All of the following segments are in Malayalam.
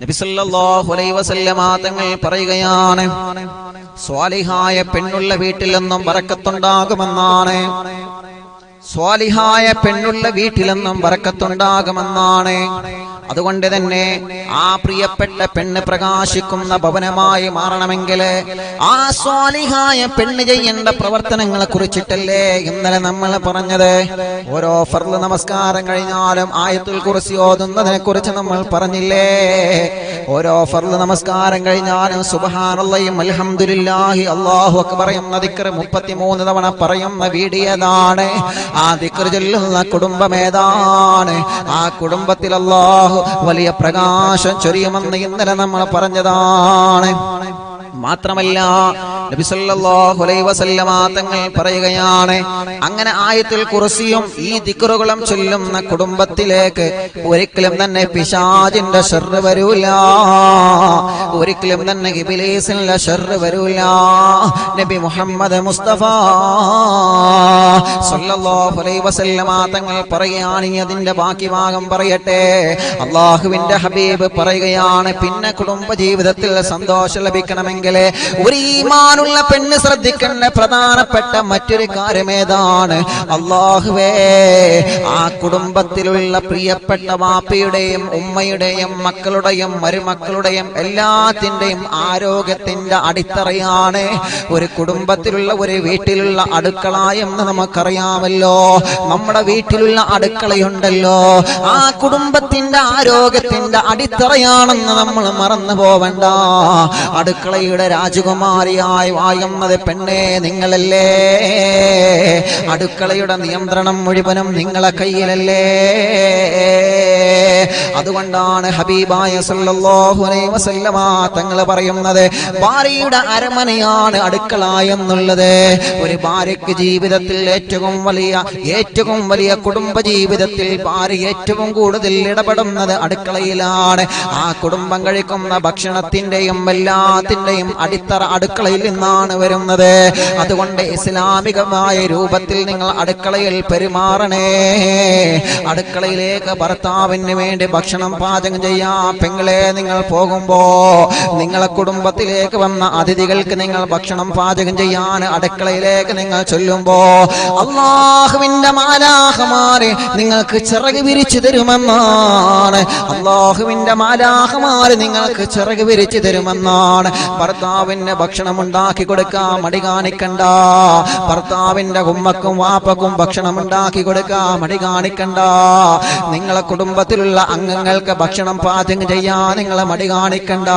നബിസല്ലാഹു വസല്ലമ തങ്ങൾ പറയുകയാണ് സ്വാലിഹായ പെണ്ണുള്ള വീട്ടിൽ വറക്കത്തുണ്ടാകുമെന്നാണ്. സ്വാലിഹായ പെണ്ണുള്ള വീട്ടിലെന്നും ബറക്കത്തുണ്ടാകുമെന്നാണ് അതുകൊണ്ട് തന്നെ ആ പ്രിയപ്പെട്ട പെണ്ണ് പ്രകാശിക്കുന്ന ഭവനമായി മാറണമെങ്കിൽ ആ സ്വാലിഹായ പെണ്ണ് ചെയ്യേണ്ട പ്രവർത്തനങ്ങളെ കുറിച്ചിട്ടല്ലേ ഇന്നലെ നമ്മൾ പറഞ്ഞത്. ഓരോ ഫർദ് നമസ്കാരം കഴിഞ്ഞാലും ആയത്തുൽ കുറിച്ച് ഓതുന്നതിനെ കുറിച്ച് നമ്മൾ പറഞ്ഞില്ലേ? ഓരോ ഫർദ് നമസ്കാരം കഴിഞ്ഞാലും സുബഹാനുള്ളയും അൽഹംദുലില്ലാഹി അള്ളാഹു പറയുന്ന മുപ്പത്തി മുപ്പത്തിമൂന്ന് തവണ പറയുന്ന വീടിയതാണ് ആ ദിക്ർ ചൊല്ലുന്ന കുടുംബമേതാണ് ആ കുടുംബത്തിൽ അല്ലാഹു വലിയ പ്രകാശം ചൊരിയുമെന്ന് ഇന്നലെ നമ്മൾ പറഞ്ഞതാണ്. മാത്രമല്ല നബി സല്ലല്ലാഹു അലൈഹി വസല്ലമ തങ്ങൾ പറയുകയാണ് അങ്ങനെ ആയത്തിൽ കുറിസിയും ഈ ദിക്റുകളും ചൊല്ലുന്ന കുടുംബത്തിലേക്ക് ഒരിക്കലും തന്നെ പിശാജിന്റെ ഷർറ് വരൂല. ഒരിക്കലും തന്നെ ഇബിലീസിന്റെ ഷർറ് വരൂല. നബി മുഹമ്മദ് മുസ്തഫ സല്ലല്ലാഹു അലൈഹി വസല്ലമ തങ്ങൾ പറയുകയാണ് അതിന്റെ ബാക്കി ഭാഗം പറയട്ടെ. അള്ളാഹുവിന്റെ ഹബീബ് പറയുകയാണ് പിന്നെ കുടുംബ ജീവിതത്തിൽ സന്തോഷം ലഭിക്കണമെങ്കിൽ ഒരു ഈമാനുള്ള പെണ്ണ് ശ്രദ്ധിക്കേണ്ട പ്രധാനപ്പെട്ട മറ്റൊരു കാര്യം ഏതാണ്? അള്ളാഹുവേ ആ കുടുംബത്തിലുള്ള പ്രിയപ്പെട്ട വാപ്പയുടെയും ഉമ്മയുടെയും മക്കളുടെയും മരുമക്കളുടെയും എല്ലാത്തിന്റെയും ആരോഗ്യത്തിന്റെ അടിത്തറയാണ് ഒരു കുടുംബത്തിലുള്ള ഒരു വീട്ടിലുള്ള അടുക്കള എന്ന് നമുക്കറിയാമല്ലോ. നമ്മുടെ വീട്ടിലുള്ള അടുക്കളയുണ്ടല്ലോ. ആ കുടുംബത്തിന്റെ ആരോഗ്യത്തിന്റെ അടിത്തറയാണെന്ന് നമ്മൾ മറന്നു പോവണ്ട അടുക്കളയുടെ രാജകുമാരിയായി വായുന്നത് പെണ്ണേ നിങ്ങളല്ലേ? അടുക്കളയുടെ നിയന്ത്രണം മുഴുവനും നിങ്ങളെ കയ്യിലല്ലേ? അതുകൊണ്ടാണ് ഹബീബായ സല്ലല്ലാഹു അലൈഹി വസല്ലമ തങ്ങൾ പറയുന്നത് ഭാര്യയുടെ അരമനയാണ് അടുക്കള എന്നുള്ളത്. ഒരു ഭാര്യയ്ക്ക് ജീവിതത്തിൽ ഏറ്റവും വലിയ ഏറ്റവും വലിയ കുടുംബ ജീവിതത്തിൽ ഭാര്യ ഏറ്റവും കൂടുതൽ ഇടപെടുന്നത് അടുക്കളയിലാണ്. ആ കുടുംബം കഴിക്കുന്ന ഭക്ഷണത്തിന്റെയും എല്ലാത്തിന്റെയും അടിത്തറ അടുക്കളയിൽ നിന്നാണ് വരുന്നത്. അതുകൊണ്ട് ഇസ്ലാമികമായ രൂപത്തിൽ നിങ്ങൾ അടുക്കളയിൽ പെരുമാറണേ. അടുക്കളയിലേക്ക് ഭർത്താവിന് വേണ്ടി ഭക്ഷണം പാചകം ചെയ്യാം. പെങ്ങളെ നിങ്ങൾ പോകുമ്പോ നിങ്ങളെ കുടുംബത്തിലേക്ക് വന്ന അതിഥികൾക്ക് നിങ്ങൾ ഭക്ഷണം പാചകം ചെയ്യാൻ അടുക്കളയിലേക്ക് നിങ്ങൾ ചൊല്ലുമ്പോ അള്ളാഹുവിന്റെ മാലാഹമാരെ നിങ്ങൾക്ക് ചിറക് വിരിച്ചു തരുമെന്നാണ്. അള്ളാഹുവിന്റെ മാലാഹമാര് നിങ്ങൾക്ക് ചിറക് വിരിച്ചു തരുമെന്നാണ്. ഭർത്താവിന് ഭക്ഷണം ഉണ്ടാക്കി കൊടുക്കാം മടി കാണിക്കണ്ട. ഭർത്താവിന്റെ ഉമ്മക്കും വാപ്പക്കും ഭക്ഷണം ഉണ്ടാക്കി കൊടുക്കാം മടി കാണിക്കണ്ട. നിങ്ങളെ കുടുംബത്തിലുള്ള അംഗങ്ങൾക്ക് ഭക്ഷണം പാചകം ചെയ്യാൻ നിങ്ങളെ മടി കാണിക്കണ്ട.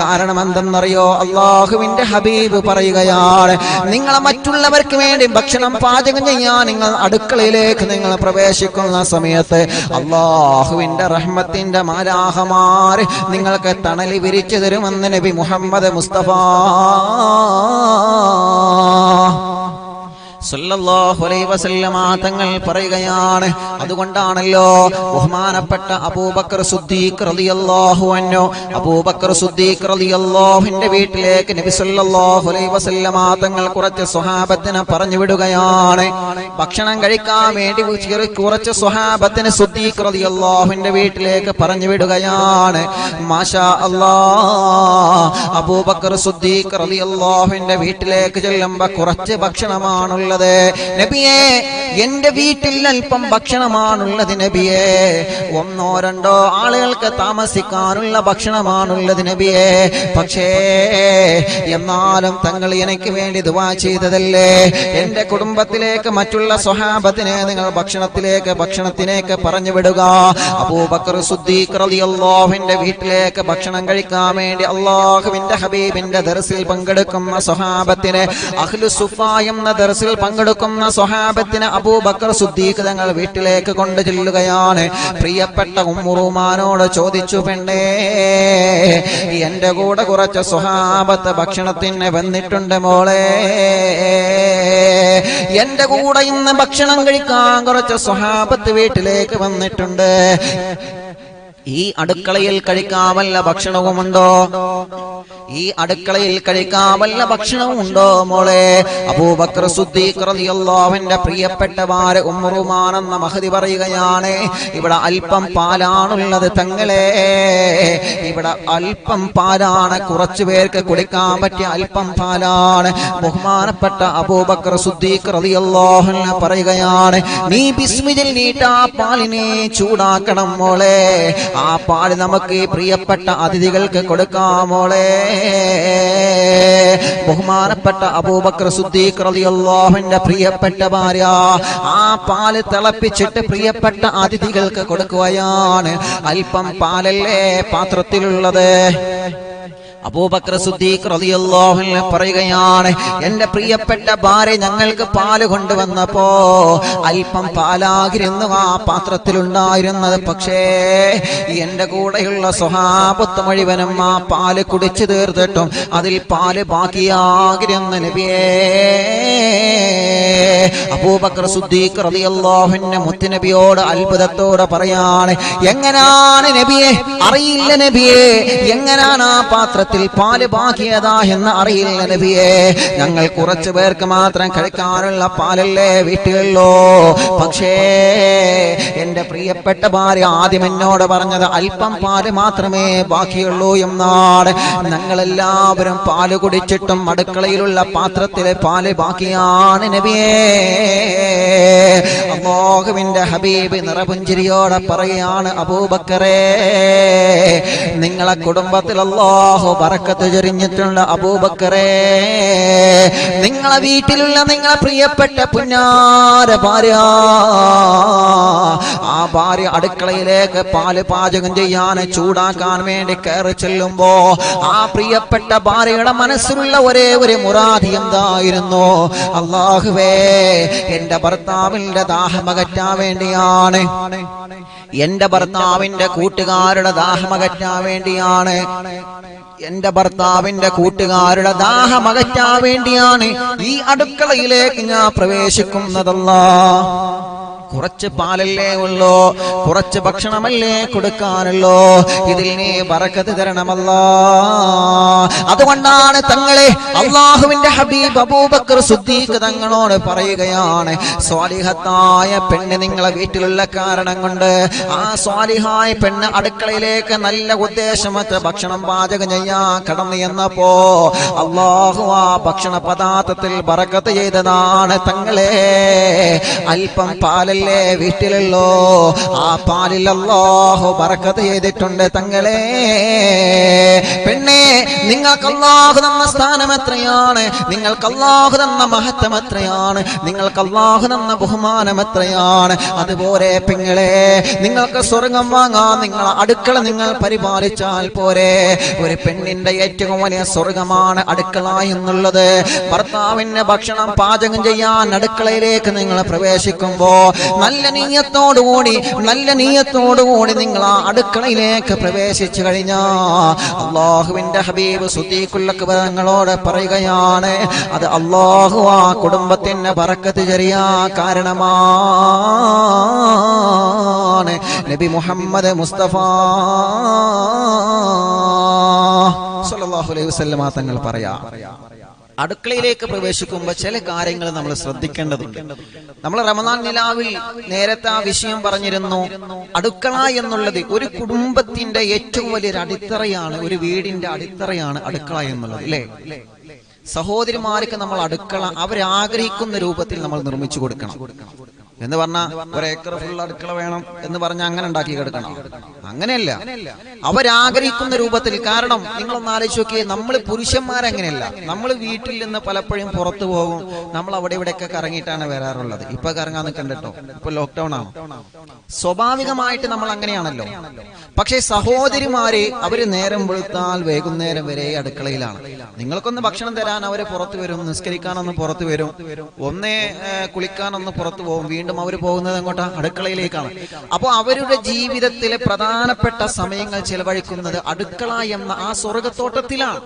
കാരണം എന്തെന്നറിയോ? അള്ളാഹുവിന്റെ ഹബീബ് പറയുകയാണ് നിങ്ങളെ മറ്റുള്ളവർക്ക് വേണ്ടി ഭക്ഷണം പാചകം ചെയ്യാൻ നിങ്ങൾ അടുക്കളയിലേക്ക് നിങ്ങൾ പ്രവേശിക്കുന്ന സമയത്ത് അള്ളാഹുവിന്റെ റഹ്മത്തിന്റെ മാരാഹമാർ നിങ്ങൾക്ക് തണലി വിരിച്ചു തരുമെന്ന് നബി മുഹമ്മദ് മുസ്തഫ സല്ലല്ലാഹു അലൈഹി വസല്ലമ തങ്ങൾ പറയുകയാണ്. അതുകൊണ്ടാണല്ലോ ബഹുമാനപ്പെട്ട അബൂബക്കർ സുദ്ദീഖ് റളിയല്ലാഹു അൻഹു അബൂബക്കർ സുദ്ദീഖ് റളിയല്ലാഹുവിന്റെ വീട്ടിലേക്ക് നബി സല്ലല്ലാഹു അലൈഹി വസല്ലമ തങ്ങൾ കുറച്ച് സ്വഹാബത്തിനെ പറഞ്ഞു വിടുകയാണ്. ഭക്ഷണം കഴിക്കാൻ വേണ്ടി കുറച്ച് സ്വഹാബത്തിന് സുദ്ദീഖ് റളിയല്ലാഹുവിന്റെ വീട്ടിലേക്ക് പറഞ്ഞു വിടുകയാണ്. മാഷാ അല്ലാഹ് അബൂബക്കർ സുദ്ദീഖ് റളിയല്ലാഹുവിന്റെ വീട്ടിലേക്ക് ചെല്ലുമ്പോ കുറച്ച് ഭക്ഷണമാണുള്ളത്. നബിയെ എന്റെ വീട്ടിൽ അല്പം ഭക്ഷണമാണുള്ളത് നബിയെ. ഒന്നോ രണ്ടോ ആളുകൾക്ക് താമസിക്കാനുള്ള ഭക്ഷണമാണുള്ളത് നബിയെ. പക്ഷേ എന്നാലും തങ്ങൾ എനിക്ക് വേണ്ടി ദുവാ ചെയ്തതല്ലേ? എന്റെ കുടുംബത്തിലേക്ക് മറ്റുള്ള സ്വഹാബത്തിനെ നിങ്ങൾ ഭക്ഷണത്തിലേക്ക് ഭക്ഷണത്തിലേക്ക് പറഞ്ഞു വിടുക. അബൂബക്കർ സുദ്ദീഖ് റളിയല്ലാഹുവിന്റെ വീട്ടിലേക്ക് ഭക്ഷണം കഴിക്കാൻ വേണ്ടി അള്ളാഹുവിന്റെ ഹബീബിന്റെ ദർസിൽ പങ്കെടുക്കുന്ന സ്വഹാബത്തിന് അഹ്ലു സുഫ എന്ന ദർസിൽ പങ്കെടുക്കുന്ന സ്വഹാബത്തിന് അബൂബക്കർ സുദ്ദീഖ് തങ്ങൾ വീട്ടിലേക്ക് കൊണ്ടു ചെല്ലുകയാണ്. പ്രിയപ്പെട്ട ഉമ്മുറുമാനോട് ചോദിച്ചു പെണ്ണേ എന്റെ കൂടെ കുറച്ച് സ്വഹാബത്ത് ഭക്ഷണത്തിന് വന്നിട്ടുണ്ട് മോളെ. എന്റെ കൂടെ ഇന്ന് ഭക്ഷണം കഴിക്കാൻ കുറച്ച് സ്വഹാബത്ത് വീട്ടിലേക്ക് വന്നിട്ടുണ്ട്. ഈ അടുക്കളയിൽ കഴിക്കാവല്ല ഭക്ഷണവുമുണ്ടോ? ഈ അടുക്കളയിൽ കഴിക്കാൻ വല്ല ഭക്ഷണവും ഉണ്ടോ മോളെ? അബൂബക്കർ സുദ്ദീഖ് റളിയല്ലാഹുവിന്റെ പ്രിയപ്പെട്ടവാര് ഉമ്മറുമാണെന്ന മഹതി പറയുകയാണ് ഇവിടെ അല്പം പാലാണുള്ളത് തങ്ങളെ. ഇവിടെ അല്പം പാലാണ് കുറച്ചു പേർക്ക് കുടിക്കാൻ പറ്റിയ അല്പം പാലാണ്. ബഹുമാനപ്പെട്ട അബൂബക്കർ സുദ്ദീഖ് പറയുകയാണ് നീ ബിസ്മിതിൽ നീട്ട് പാലിനെ ചൂടാക്കണം മോളെ. ആ പാൽ നമുക്ക് പ്രിയപ്പെട്ട അതിഥികൾക്ക് കൊടുക്കാം മോളെ. ബഹുമാനപ്പെട്ട അബൂബക്കർ സുദ്ദീഖ് റളിയല്ലാഹുവിന്റെ പ്രിയപ്പെട്ട ഭാര്യ ആ പാൽ തിളപ്പിച്ചിട്ട് പ്രിയപ്പെട്ട അതിഥികൾക്ക് കൊടുക്കുകയാണ്. അല്പം പാലല്ലേ പാത്രത്തിലുള്ളത്? പറയുകയാണ് എന്റെ പ്രിയപ്പെട്ട ഭാര്യ ഞങ്ങൾക്ക് പാൽ കൊണ്ടുവന്നപ്പോ അല്പം പാലാകിരുന്നു ആ പാത്രത്തിലുണ്ടായിരുന്നത്. പക്ഷേ എന്റെ കൂടെയുള്ള സ്വഹാബത്ത് മുഴുവനും ആ പാൽ കുടിച്ചു തീർത്തിട്ടും അതിൽ പാൽ ബാക്കിയാകിരുന്ന നബിയേ. അബൂബക്കർ സുദ്ദീഖ് റളിയല്ലാഹുവിന്റെ മുത്തുനബിയോട് അത്ഭുതത്തോടെ പറയാണ് എങ്ങനാണ് നബിയെ? അറിയില്ല നബിയെ എങ്ങനാണ് ആ പാത്രത്തിൽ പാൽ ബാക്കിയതാ എന്ന് അറിയില്ല നബിയെ. ഞങ്ങൾ കുറച്ചു പേർക്ക് മാത്രം കഴിക്കാനുള്ള പാലല്ലേ വീട്ടിലല്ലോ പക്ഷേ എന്റെ പ്രിയപ്പെട്ട ഭാര്യ ആദ്യം എന്നോട് പറഞ്ഞത് അല്പം പാൽ മാത്രമേ ബാക്കിയുള്ളൂ എന്നാണ്. ഞങ്ങളെല്ലാവരും പാൽ കുടിച്ചിട്ടും അടുക്കളയിലുള്ള പാത്രത്തിലെ പാൽ ബാക്കിയാണ് നബിയേ. അള്ളാഹുവിന്റെ ഹബീബ് നിറപുഞ്ചിരിയോടെ പറയാണ് അബൂബക്കറേ നിങ്ങളെ കുടുംബത്തിൽ അല്ലാഹു ബറക്കത്ത് ചൊരിഞ്ഞിട്ടുണ്ട് അബൂബക്കറേ. നിങ്ങളെ വീട്ടിലുള്ള നിങ്ങളെ പ്രിയപ്പെട്ട പുന്നാര ഭാര്യ ആ ഭാര്യ അടുക്കളയിലേക്ക് പാൽ പാചകം ചെയ്യാൻ ചൂടാക്കാൻ വേണ്ടി കയറി ചെല്ലുമ്പോ ആ പ്രിയപ്പെട്ട ഭാര്യയുടെ മനസ്സിലുള്ള ഒരേ ഒരു മുറാദി എന്തായിരുന്നു? അള്ളാഹുവേ എന്റെ ഭർത്താവിന്റെ ദാഹമകറ്റാൻ വേണ്ടിയാണ്. എന്റെ ഭർത്താവിന്റെ കൂട്ടുകാരുടെ ദാഹമകറ്റാൻ വേണ്ടിയാണ്. എന്റെ ഭർത്താവിന്റെ കൂട്ടുകാരുടെ ദാഹമകറ്റാൻ വേണ്ടിയാണ് ഈ അടുക്കളയിലേക്ക് ഞാൻ പ്രവേശിക്കുന്നതല്ല. കുറച്ച് പാലല്ലേ ഉള്ളൂ? കുറച്ച് ഭക്ഷണമല്ലേ കൊടുക്കാനുള്ളൂ? ഇതിൽ നീ പറക്കത്ത് തരണമല്ല. അതുകൊണ്ടാണ് തങ്ങളെ അള്ളാഹുവിന്റെ ഹബീബ് അബൂബക്കർ സുദ്ദീഖ് തങ്ങളോട് പറയുകയാണ് സ്വാലിഹത്തായ പെണ്ണ് നിങ്ങളെ വീട്ടിലുള്ള കാരണം കൊണ്ട് ആ സ്വാലിഹായ പെണ്ണ് അടുക്കളയിലേക്ക് നല്ല ഉദ്ദേശമത്ത് ഭക്ഷണം പാചകം ചെയ്യാൻ കടന്നു എന്നപ്പോ അള്ളാഹു ആ ഭക്ഷണ പദാർത്ഥത്തിൽ ബറക്കത്ത് ചെയ്തതാണ് തങ്ങളെ. അല്പം പാലല്ലേ വീട്ടിലല്ലോ ആ പാലിൽ അല്ലാഹു ബറക്കത്ത് ചെയ്തിട്ടുണ്ട് തങ്ങളെ. പെണ്ണെ നിങ്ങൾക്ക് അല്ലാഹു തന്ന സ്ഥാനം എത്രയാണ്? നിങ്ങൾക്ക് അല്ലാഹു തന്ന മഹത്വം എത്രയാണ്? നിങ്ങൾക്ക് അല്ലാഹു തന്ന ബഹുമാനം എത്രയാണ്? അതുപോലെ പെങ്ങളെ നിങ്ങൾക്ക് സ്വർഗം വാങ്ങാൻ നിങ്ങൾ അടുക്കള നിങ്ങൾ പരിപാലിച്ചാൽ പോരെ. ഒരു പെണ്ണിന്റെ ഏറ്റവും വലിയ സ്വർഗമാണ് അടുക്കള എന്നുള്ളത്. ഭർത്താവിന് ഭക്ഷണം പാചകം ചെയ്യാൻ അടുക്കളയിലേക്ക് നിങ്ങൾ പ്രവേശിക്കുമ്പോ നല്ല നീയത്തോടുകൂടി നല്ല നീയത്തോടുകൂടി നിങ്ങൾ ആ അടുക്കളയിലേക്ക് പ്രവേശിച്ചു കഴിഞ്ഞാ അള്ളാഹുവിന്റെ ഹബീബ് സുദ്ദീഖുല്ലക്ക് തങ്ങളോട് പറയുകയാണ് അത് അള്ളാഹു ആ കുടുംബത്തിന് പറക്കത്ത് ചെറിയ കാരണമാണ്. നബി മുഹമ്മദ് മുസ്തഫ സല്ലല്ലാഹു അലൈഹി വസല്ലമ തങ്ങൾ പറയാ അടുക്കളയിലേക്ക് പ്രവേശിക്കുമ്പോൾ ചില കാര്യങ്ങൾ നമ്മൾ ശ്രദ്ധിക്കേണ്ടതുണ്ട്. നമ്മൾ റമദാൻ നിലാവിൽ നേരത്തെ ആ വിഷയം പറഞ്ഞിരുന്നു. അടുക്കള എന്നുള്ളത് ഒരു കുടുംബത്തിന്റെ ഏറ്റവും വലിയൊരു അടിത്തറയാണ് ഒരു വീടിന്റെ അടിത്തറയാണ് അടുക്കള എന്നുള്ളത് അല്ലേ സഹോദരിമാർക്ക് നമ്മൾ അടുക്കള അവരാഗ്രഹിക്കുന്ന രൂപത്തിൽ നമ്മൾ നിർമ്മിച്ചു കൊടുക്കണം. എന്ന് പറഞ്ഞാൽ ഒരു ഏക്കർ ഫുൾ അടുക്കള വേണം എന്ന് പറഞ്ഞാൽ അങ്ങനെ ഉണ്ടാക്കി കിടക്കണം. അങ്ങനെയല്ല. അവരാഗ്രഹിക്കുന്ന രൂപത്തിൽ കാരണം നിങ്ങളൊന്ന് ആലോചിച്ച് നോക്കിയേ നമ്മൾ പുരുഷന്മാരങ്ങനെയല്ല. നമ്മൾ വീട്ടിൽ നിന്ന് പലപ്പോഴും പുറത്തു പോകും. നമ്മൾ അവിടെ ഇവിടെയൊക്കെ കറങ്ങിയിട്ടാണ് വരാറുള്ളത്. ഇപ്പൊ കറങ്ങാൻ നിൽക്കണ്ടോ ഇപ്പൊ ലോക്ക്ഡൌൺ ആണ്. സ്വാഭാവികമായിട്ട് നമ്മൾ അങ്ങനെയാണല്ലോ. പക്ഷേ സഹോദരിമാരെ അവർ നേരം വെളുത്താൽ വൈകുന്നേരം വരെ അടുക്കളയിലാണ്. നിങ്ങൾക്കൊന്ന് ഭക്ഷണം തരാൻ അവർ പുറത്തു വരും നിസ്കരിക്കാനൊന്ന് പുറത്തു വരും. ഒന്നേ കുളിക്കാനൊന്ന് പുറത്തു പോകും. വീണ്ടും വീണ്ടും അവർ പോകുന്നത് എങ്ങോട്ടാ? അടുക്കളയിലേക്കാണ്. അപ്പോൾ അവരുടെ ജീവിതത്തിലെ പ്രധാനപ്പെട്ട സമയങ്ങൾ ചെലവഴിക്കുന്നത് അടുക്കള എന്ന ആ സ്വർഗത്തോട്ടത്തിലാണ്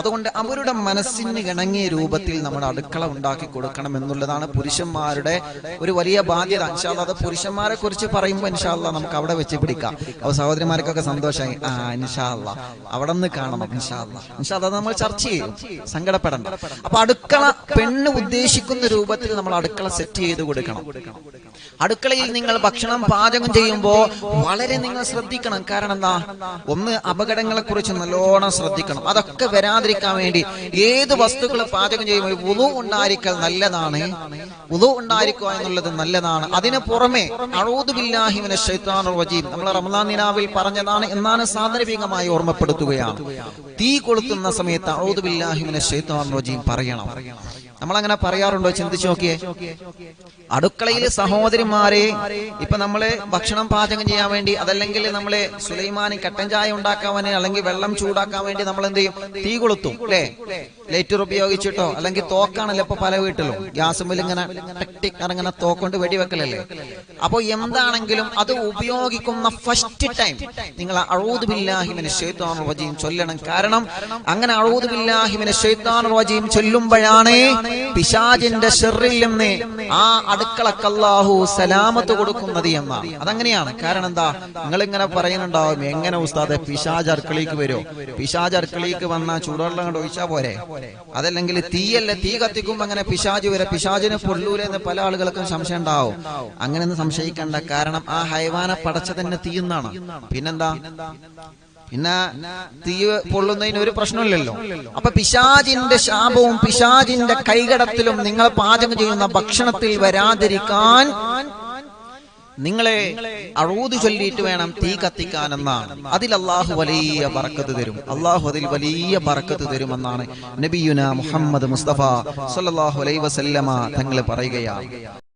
അതുകൊണ്ട് അവരുടെ മനസ്സിന് ഇണങ്ങിയ രൂപത്തിൽ നമ്മൾ അടുക്കള ഉണ്ടാക്കി കൊടുക്കണം എന്നുള്ളതാണ് പുരുഷന്മാരുടെ ഒരു വലിയ ബാധ്യത. ഇൻഷാല്ല അത് പുരുഷന്മാരെ കുറിച്ച് പറയുമ്പോൾ ഇൻഷാല്ല നമുക്ക് അവിടെ വെച്ച് പിടിക്കാം. അപ്പോൾ സഹോദരിമാർക്കൊക്കെ സന്തോഷമായി. ആ ഇൻഷാല്ല അവിടെ നിന്ന് കാണണം ഇൻഷാല്ല ഇൻഷാല്ല നമ്മൾ ചർച്ച ചെയ്യും. സങ്കടപ്പെടണ്ട. അപ്പൊ അടുക്കള പെണ്ണ് ഉദ്ദേശിക്കുന്ന രൂപത്തിൽ നമ്മൾ അടുക്കള സെറ്റ് ചെയ്ത് കൊടുക്കണം. അടുക്കളയിൽ നിങ്ങൾ ഭക്ഷണം പാചകം ചെയ്യുമ്പോൾ വളരെ നിങ്ങൾ ശ്രദ്ധിക്കണം. കാരണം എന്താ ഒന്ന് അപകടങ്ങളെ കുറിച്ച് നല്ലോണം ശ്രദ്ധിക്കണം. അതൊക്കെ വരാതിരിക്കാൻ വേണ്ടി ഏത് വസ്തുക്കൾ പാചകം ചെയ്യുമ്പോൾ ഉളു ഉണ്ടായിരിക്കൽ നല്ലതാണ്? ഉളു ഉണ്ടായിരിക്കുക എന്നുള്ളത് നല്ലതാണ്. അതിന് പുറമെ അഴൂതുബില്ലാഹിമിനെ റജീം നമ്മൾ റമദാൻ നിലാവിൽ പറഞ്ഞതാണ് എന്നാണ് സാന്ദർഭികമായി ഓർമ്മപ്പെടുത്തുകയാണ്. തീ കൊളുത്തുന്ന സമയത്ത് അഴൂതുബില്ലാഹിമിനെ റജീം പറയണം. നമ്മൾ അങ്ങനെ പറയാറുണ്ടോ? ചിന്തിച്ചു നോക്കിയേ. അടുക്കളയിൽ സഹോദരിമാരെ ഇപ്പൊ നമ്മൾ ഭക്ഷണം പാചകം ചെയ്യാൻ വേണ്ടി അതല്ലെങ്കിൽ നമ്മൾ സുലൈമാനി കട്ടൻ ചായ ഉണ്ടാക്കാൻ അല്ലെങ്കിൽ വെള്ളം ചൂടാക്കാൻ വേണ്ടി നമ്മൾ എന്ത് ചെയ്യും? തീ കൊളുത്തും അല്ലേ? ലൈറ്റർ ഉപയോഗിച്ചിട്ടോ അല്ലെങ്കിൽ തോക്കാണല്ലോ ഇപ്പൊ പല വീട്ടിലും. ഗ്യാസുമ്പിൽ ഇങ്ങനെ ടിക് ടിക് ഇറങ്ങുന്ന തോക്കൊണ്ട് വെടിവെക്കലല്ലേ? അപ്പൊ എന്താണെങ്കിലും അത് ഉപയോഗിക്കുന്ന ഫസ്റ്റ് ടൈം നിങ്ങൾ റജീം ചൊല്ലണം. കാരണം അങ്ങനെ അഴൂദ് ബില്ലാഹിമിന് ഷെയ്ത്താൻ റജീം ചൊല്ലുമ്പോഴാണ് പിശാജിന്റെ ഷെറിൽ നിന്ന് ആ അടുക്കളക്കല്ലാഹു സലാമത്ത് കൊടുക്കുന്നത് എന്നാണ്. അതങ്ങനെയാണ്. കാരണം എന്താ? നിങ്ങൾ ഇങ്ങനെ പറയുന്നുണ്ടാവും എങ്ങനെ ഉസ്താദെ പിശാജ് അർക്കളിക്ക് വരുമോ പിശാജ് അർക്കളിക്ക് വന്ന ചൂടുവെള്ളം കൊണ്ട് പോരെ? അതല്ലെങ്കിൽ തീയല്ല തീ കത്തിക്കുമ്പോ അങ്ങനെ പിശാജ് വരെ. പിശാജിനെ പൊള്ളൂലെ എന്ന് പല ആളുകൾക്കും സംശയം ഉണ്ടാവും. അങ്ങനെയൊന്നും സംശയിക്കണ്ട. കാരണം ആ ഹൈവാനെ പടച്ച തന്നെ തീയുന്നാണ് പിന്നെന്താ? പിന്നെ തീ പൊള്ളുന്നതിന് ഒരു പ്രശ്നമില്ലല്ലോ. അപ്പൊ പിശാജിന്റെ ശാപവും പിശാജിന്റെ കൈകടത്തിലും നിങ്ങൾ പാചകം ചെയ്യുന്ന ഭക്ഷണത്തിൽ വരാതിരിക്കാൻ നിങ്ങളെ അഴൂത് ചൊല്ലിയിട്ട് വേണം തീ കത്തിക്കാനെന്നാണ്. അതിൽ അള്ളാഹു വലിയ പറക്കത്ത് തരും. അള്ളാഹു അതിൽ വലിയ പറക്കത്ത് തരുമെന്നാണ് നബിയുന മുഹമ്മദ് മുസ്തഫ സല്ലല്ലാഹു അലൈ വസല്ലമ തങ്ങൾ പറയുകയാണ്.